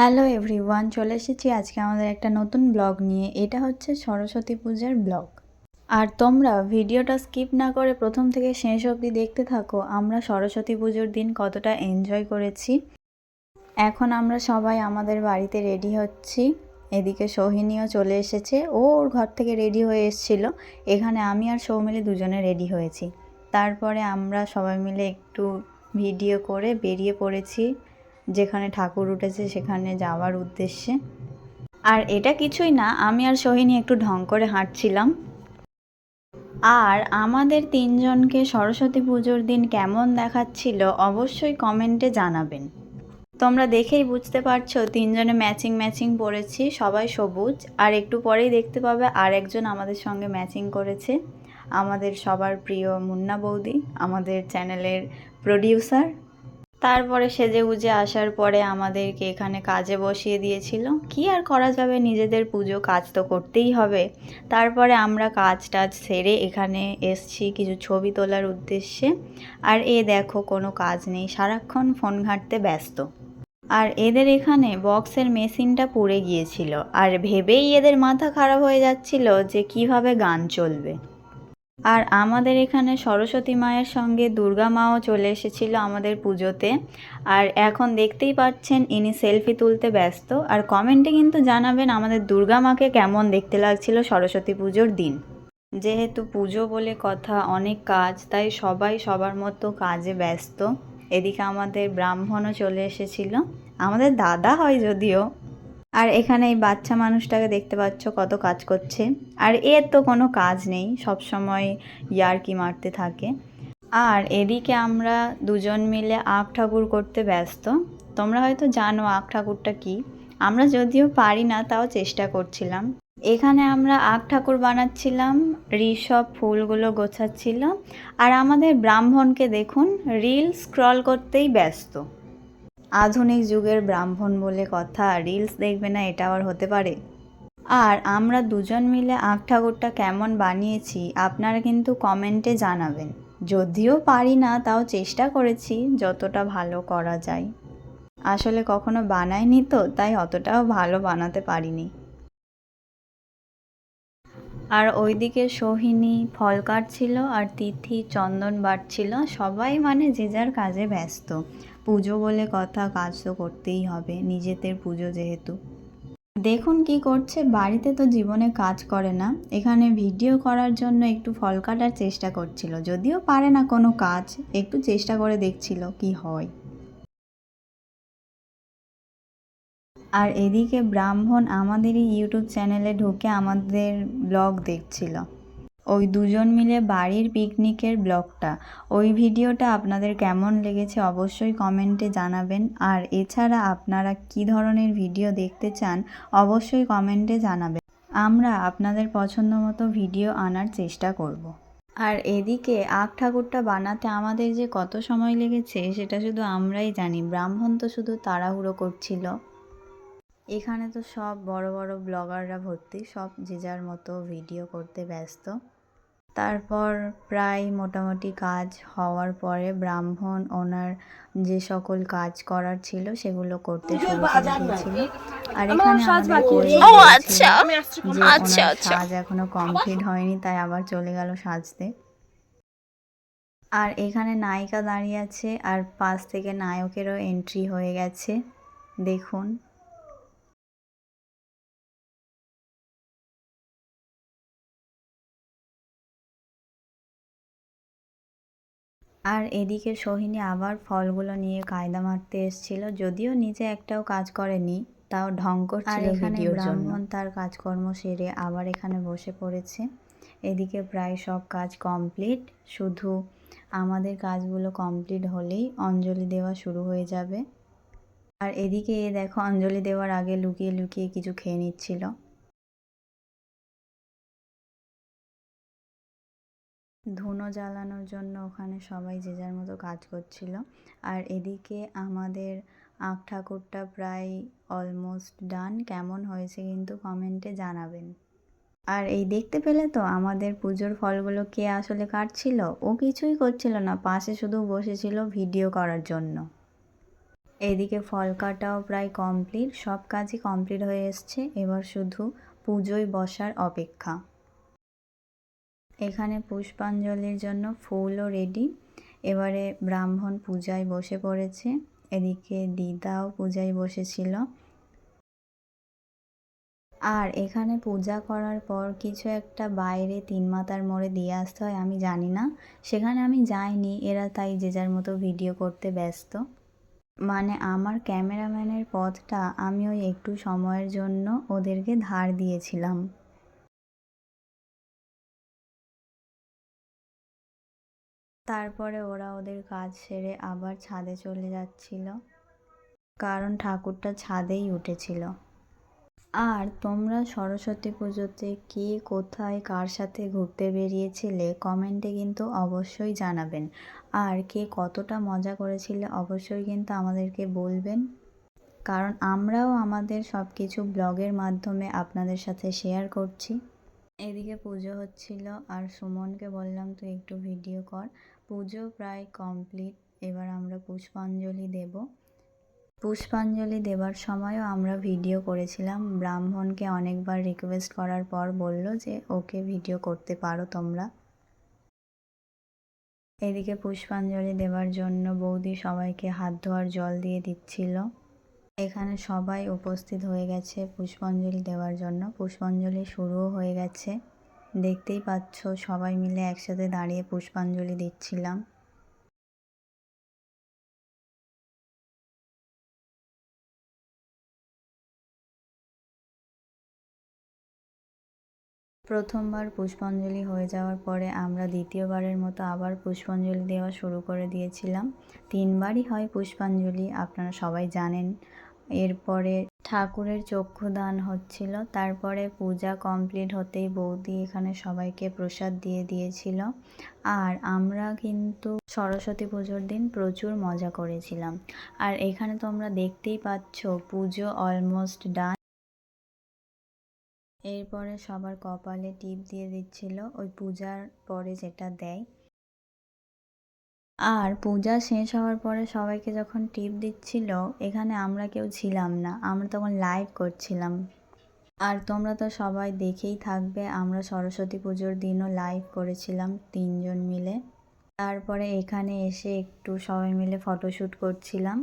Hello everyone, চলে এসেছি আজকে আমাদের একটা নতুন ব্লগ নিয়ে। এটা হচ্ছে সরস্বতী পূজার ব্লগ। আর তোমরা ভিডিওটা স্কিপ না করে প্রথম থেকে শেষ অবধি দেখতে থাকো, আমরা সরস্বতী পুজোর দিন কতটা এনজয় করেছি। এখন আমরা সবাই আমাদের বাড়িতে রেডি হচ্ছি। এদিকে সোহিনীও চলে এসেছে, ও ওর ঘর থেকে রেডি হয়ে এসেছিল। এখানে আমি আর সৌমিলি দুজনে রেডি হয়েছি। তারপরে আমরা সবাই মিলে একটু ভিডিও করে বেরিয়ে পড়েছি। যেখানে ঠাকুর উঠেছে সেখানে যাওয়ার উদ্দেশ্যে। আর এটা কিছুই না, আমি আর সোহিনী একটু ঢং করে হাঁটছিলাম। আর আমাদের তিনজনকে সরস্বতী পুজোর দিন কেমন দেখাচ্ছিল অবশ্যই কমেন্টে জানাবেন। তোমরা দেখেই বুঝতে পারছ, তিনজনে ম্যাচিং ম্যাচিং পরেছি, সবাই সবুজ। আর একটু পরেই দেখতে পাবে আর একজন আমাদের সঙ্গে ম্যাচিং করেছে। আমাদের সবার প্রিয় মুন্না বৌদি, আমাদের চ্যানেলের প্রডিউসার। তারপরে সেজে গুজে আসার পরে আমাদেরকে এখানে কাজে বসিয়ে দিয়েছিল। কি আর করা যাবে? নিজেদের পুজো কাজ তো করতেই হবে। তারপরে আমরা কাজ টাজ সেরে এখানে এসছি কিছু ছবি তোলার উদ্দেশ্যে। আর এ দেখো, কোনো কাজ নেই। সারাক্ষণ ফোন ঘাঁটতে ব্যস্ত। আর এদের এখানে বক্সের মেশিনটা পুড়ে গিয়েছিল। আর ভেবেই এদের মাথা খারাপ হয়ে যাচ্ছিল যে কীভাবে গান চলবে। আর আমাদের এখানে সরস্বতী মায়ের সঙ্গে দুর্গা মাও চলে এসেছিল আমাদের পুজোতে। আর এখন দেখতেই পাচ্ছেন ইনি সেলফি তুলতে ব্যস্ত। আর কমেন্টে কিন্তু জানাবেন আমাদের দুর্গা মাকে কেমন দেখতে লাগছিল সরস্বতী পুজোর দিন। যেহেতু পুজো বলে কথা, অনেক কাজ, তাই সবাই সবার মতো কাজে ব্যস্ত। এদিকে আমাদের ব্রাহ্মণও চলে এসেছিল। আমাদের দাদা হয় যদিও। আর এখানে এই বাচ্চা মানুষটাকে দেখতে পাচ্ছ কত কাজ করছে। আর এর তো কোনো কাজ নেই, সব সময় ইয়ারকি মারতে থাকে। আর এদিকে আমরা দুজন মিলে আখ ঠাকুর করতে ব্যস্ত। তোমরা হয়তো জানো আখ ঠাকুরটা কি। আমরা যদিও পারি না, তাও চেষ্টা করছিলাম। এখানে আমরা আখ ঠাকুর বানাচ্ছিলাম ঋষভ ফুলগুলো গোছাচ্ছিল। আর আমাদের ব্রাহ্মণকে দেখুন, রিল স্ক্রল করতেই ব্যস্ত। আধুনিক যুগের ব্রাহ্মণ বলে কথা রিলস দেখবে না, এটা আবার হতে পারে? আর আমরা দুজন মিলে আখ ঠাকুরটা কেমন বানিয়েছি, আপনারা কিন্তু কমেন্টে জানাবেন। যদিও পারি না, তাও চেষ্টা করেছি, যতটা ভালো করা যায়। আসলে কখনো বানাইনি তো, তাই অতটাও ভালো বানাতে পারিনি। আর ওইদিকে সোহিনী ফল কাটছিল, আর তিথি চন্দন বাটছিল, সবাই মানে যে যার কাজে ব্যস্ত। পুজো বলে কথা কাজ তো করতেই হবে, নিজেদের পুজো যেহেতু। দেখুন কি করছে, বাড়িতে তো জীবনে কাজ করে না, এখানে ভিডিও করার জন্য একটু ফল কাটার চেষ্টা করছিল, যদিও পারে না কোনো কাজ, একটু চেষ্টা করে দেখছিল কি হয়। আর এদিকে ব্রাহ্মণ আমাদেরই ইউটিউব চ্যানেলে ঢুকে আমাদের ব্লগ দেখছিল। ওই দুজন মিলে বাড়ির পিকনিকের ব্লগটা। ওই ভিডিওটা আপনাদের কেমন লেগেছে অবশ্যই কমেন্টে জানাবেন। আর এছাড়া আপনারা কি ধরনের ভিডিও দেখতে চান অবশ্যই কমেন্টে জানাবেন। আমরা আপনাদের পছন্দ মতো ভিডিও আনার চেষ্টা করব। আর এদিকে আখ ঠাকুরটা বানাতে আমাদের যে কত সময় লেগেছে সেটা শুধু আমরাই জানি। ব্রাহ্মণ তো শুধু তাড়াহুড়ো করছিল। এখানে তো সব বড় বড় ব্লগাররা ভর্তি, সব যে যার মতো ভিডিও করতে ব্যস্ত। তারপর প্রায় মোটামুটি কাজ হওয়ার পরে ব্রাহ্মণ ওনার যে সকল কাজ করার ছিল সেগুলো করতে শুরু করে দিয়েছিল। আর এখানে ও আচ্ছা। আচ্ছা, আচ্ছা। সাজ এখনও কমপ্লিট হয়নি তাই আবার চলে গেল সাজতে। আর এখানে নায়িকা দাঁড়িয়ে আছে আর পাশ থেকে নায়কেরও এন্ট্রি হয়ে গেছে। দেখুন। আর এদিকে সোহিনী আবার ফলগুলো নিয়ে কায়দা মারতে এসেছিল যদিও নিজে একটাও কাজ করেনি তাও ঢং করছিল এখানে ভিডিওর জন্য। ব্রাহ্মণ তার কাজকর্ম সেরে আবার এখানে বসে পড়েছে। এদিকে প্রায় সব কাজ কমপ্লিট শুধু আমাদের কাজগুলো কমপ্লিট হলেই অঞ্জলি দেওয়া শুরু হয়ে যাবে। আর এদিকে এ দেখো অঞ্জলি দেওয়ার আগে লুকিয়ে লুকিয়ে কিছু খেয়ে নিচ্ছিল। ধুনো জ্বালানোর জন্য ওখানে সবাই যে যার মতো কাজ করছিল। আর এদিকে আমাদের আখ ঠাকুরটা প্রায় অলমোস্ট ডান কেমন হয়েছে কিন্তু কমেন্টে জানাবেন। আর এই দেখতে পেলে তো আমাদের পুজোর ফলগুলো কে আসলে কাটছিল? ও কিছুই করছিল না, পাশে শুধু বসেছিল ভিডিও করার জন্য। এদিকে ফল কাটাও প্রায় কমপ্লিট সব কাজই কমপ্লিট হয়ে এসছে। এবার শুধু পুজোয় বসার অপেক্ষা। এখানে পুষ্পাঞ্জলির জন্য ফুলও রেডি এবারে ব্রাহ্মণ পূজায় বসে পড়েছে। এদিকে দিদাও পূজায় বসেছিল। আর এখানে পূজা করার পর কিছু একটা বাইরে তিন মাতার মোড়ে দিয়ে আসতে হয়, আমি জানি না। সেখানে আমি যাইনি, এরা তাই যে যার মতো ভিডিও করতে ব্যস্ত। মানে আমার ক্যামেরাম্যানের পথটা আমি ওই একটু সময়ের জন্য ওদেরকে ধার দিয়েছিলাম। তারপরে ওরা ওদের কাজ সেরে আবার ছাদে চলে যাচ্ছিল। কারণ ঠাকুরটা ছাদেই উঠেছিল। আর তোমরা সরস্বতী পুজোতে কে কোথায় কার সাথে ঘুরতে বেরিয়েছিলে কমেন্টে কিন্তু অবশ্যই জানাবেন। আর কে কতটা মজা করেছিলে অবশ্যই কিন্তু আমাদেরকে বলবেন। কারণ আমরাও আমাদের সব কিছু ব্লগের মাধ্যমে আপনাদের সাথে শেয়ার করছি। এদিকে পুজো হচ্ছিল আর সুমনকে বললাম, তুই একটু ভিডিও কর। পুজো প্রায় কমপ্লিট এবার আমরা পুষ্পাঞ্জলি দেব। পুষ্পাঞ্জলি দেবার সময়ও আমরা ভিডিও করেছিলাম। ব্রাহ্মণকে অনেকবার রিকোয়েস্ট করার পর বলল যে, ওকে ভিডিও করতে পারো তোমরা। এদিকে পুষ্পাঞ্জলি দেওয়ার জন্য বৌদি সবাইকে হাত ধোয়ার জল দিয়ে দিচ্ছিল। এখানে সবাই উপস্থিত হয়ে গেছে পুষ্পাঞ্জলি দেওয়ার জন্য। পুষ্পাঞ্জলি শুরুও হয়ে গেছে। দেখতেই পাচ্ছ, সবাই মিলে একসাথে দাঁড়িয়ে পুষ্পাঞ্জলি দিচ্ছিলাম। প্রথমবার পুষ্পাঞ্জলি হয়ে যাওয়ার পরে আমরা দ্বিতীয়বারের মতো আবার পুষ্পাঞ্জলি দেওয়া শুরু করে দিয়েছিলাম। তিনবারই হয় পুষ্পাঞ্জলি, আপনারা সবাই জানেন। এরপরে ঠাকুরের চক্ষুদান হচ্ছিল। তারপরে পূজা কমপ্লিট হতেই বৌদি এখানে সবাইকে প্রসাদ দিয়ে দিয়েছিল। আর আমরা কিন্তু সরস্বতী পুজোর দিন প্রচুর মজা করেছিলাম। আর এখানে তোমরা দেখতেই পাচ্ছ পুজো অলমোস্ট ডান এরপরে সবার কপালে টিপ দিয়ে দিচ্ছিল। ওই পূজার পরে যেটা দেয় আর পূজা শেষ হওয়ার পরে সবাইকে যখন টিপ দিচ্ছিল, এখানে আমরা কেউ ছিলাম না, আমরা তখন লাইভ করছিলাম। আর তোমরা তো সবাই দেখেই থাকবে, আমরা সরস্বতী পুজোর দিনও লাইভ করেছিলাম তিনজন মিলে। তারপরে এখানে এসে একটু সবাই মিলে ফটোশ্যুট করছিলাম।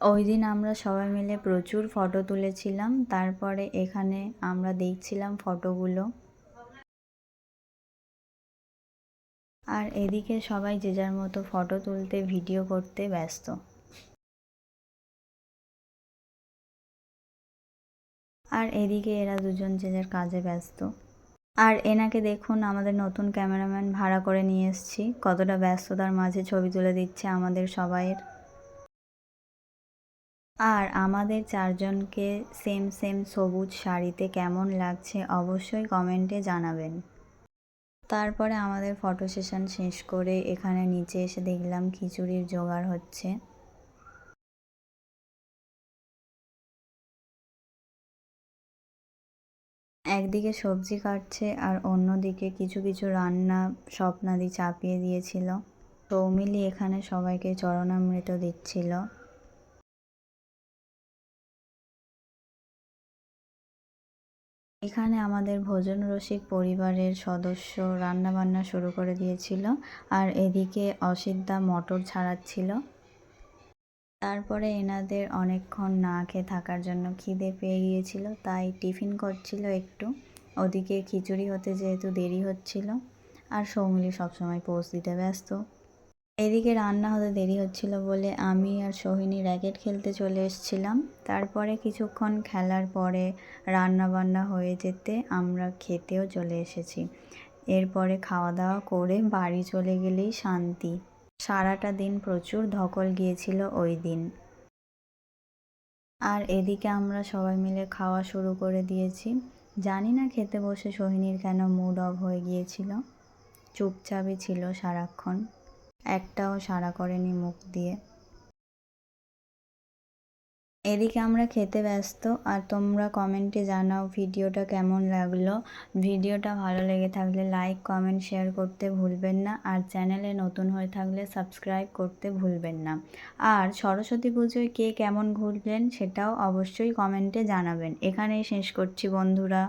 ওই দিন আমরা সবাই মিলে প্রচুর ফটো তুলেছিলাম, তারপরে এখানে আমরা দেখছিলাম ফটোগুলো আর এদিকে সবাই যে যার মতো ফটো তুলতে, ভিডিও করতে ব্যস্ত। আর এদিকে এরা দুজন যে যার কাজে ব্যস্ত। আর এনাকে দেখুন, আমাদের নতুন ক্যামেরাম্যান ভাড়া করে নিয়ে এসেছি। কতটা ব্যস্ততার মাঝে ছবি তুলে দিচ্ছে আমাদের সবাইয়ের। আর আমাদের চারজনকে সেম সেম সবুজ শাড়িতে কেমন লাগছে অবশ্যই কমেন্টে জানাবেন। তারপরে আমাদের ফটো সেশন শেষ করে এখানে নিচে এসে দেখলাম খিচুড়ির জোগাড় হচ্ছে। একদিকে সবজি কাটছে আর অন্যদিকে কিছু কিছু রান্না স্বপ্নাদি চাপিয়ে দিয়েছিল। সৌমিলি এখানে সবাইকে চরণামৃত দিচ্ছিল। এখানে আমাদের ভোজন রসিক পরিবারের সদস্য রান্নাবান্না শুরু করে দিয়েছিল আর এদিকে অসিদ্ধা মটর ছাড়াচ্ছিল। তারপরে এনাদের অনেকক্ষণ না খেয়ে থাকার জন্য খিদে পেয়ে গিয়েছিল, তাই টিফিন করছিল একটু। ওদিকে খিচুড়ি হতে যেহেতু দেরি হচ্ছিল, আর সৌমিলি সবসময় পৌঁছ দিতে ব্যস্ত। এদিকে রান্না হতে দেরি হচ্ছিল বলে আমি আর সোহিনী র্যাকেট খেলতে চলে এসেছিলাম। তারপরে কিছুক্ষণ খেলার পরে রান্না বান্না হয়ে যেতে আমরা খেতেও চলে এসেছি। এরপরে খাওয়া দাওয়া করে বাড়ি চলে গেলেই শান্তি। সারাটা দিন প্রচুর ধকল গিয়েছিল ওই দিন। আর এদিকে আমরা সবাই মিলে খাওয়া শুরু করে দিয়েছি। জানি না খেতে বসে সোহিনীর কেন মুড অফ হয়ে গিয়েছিল। চুপচাপই ছিল সারাক্ষণ। একটাও সাড়া করেনি মুখ দিয়ে। এদিকে আমরা খেতে ব্যস্ত, আর তোমরা কমেন্টে জানাও ভিডিওটা কেমন লাগল। ভিডিওটা ভালো লেগে থাকলে লাইক, কমেন্ট, শেয়ার করতে ভুলবেন না, আর চ্যানেলে নতুন হয়ে থাকলে সাবস্ক্রাইব করতে ভুলবেন না। আর সরস্বতী পুজোয় কে কেমন ঘুরলেন সেটাও অবশ্যই কমেন্টে জানাবেন। এখানেই শেষ করছি বন্ধুরা।